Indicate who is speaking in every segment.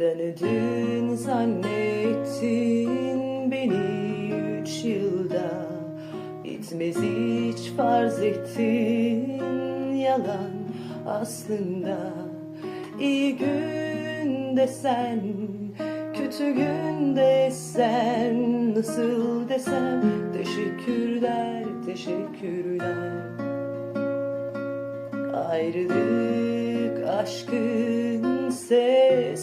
Speaker 1: Tanıdın zannettin beni üç yılda. Bitmez hiç farz ettin yalan aslında. İyi günde sen Kötü günde sen Nasıl desem? Teşekkürler, teşekkürler. Ayrılık aşkın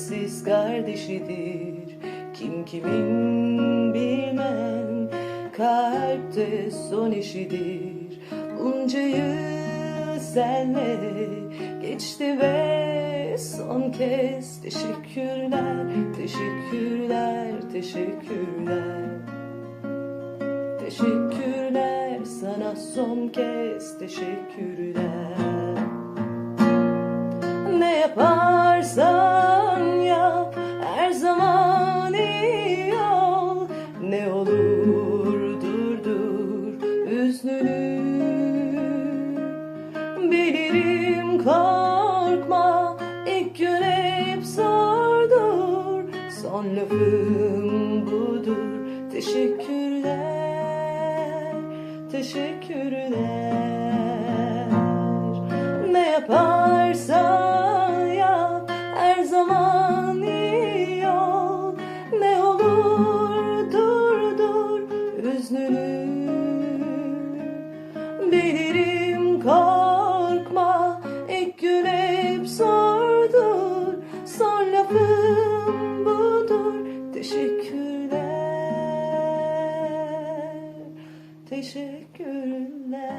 Speaker 1: sessiz kardeşidir. Kim kimin bilmem. Kalpte son eşidir Bunca yıl senle geçti ve son kez Teşekkürler, teşekkürler, teşekkürler. Teşekkürler sana son kez teşekkürler. Ne yaparsan Son lafım budur. Teşekkürler Teşekkürler. Ne yaparsan yap Her zaman iyi ol. Ne olur durdur Üzlünü Bilirim teşekkürler.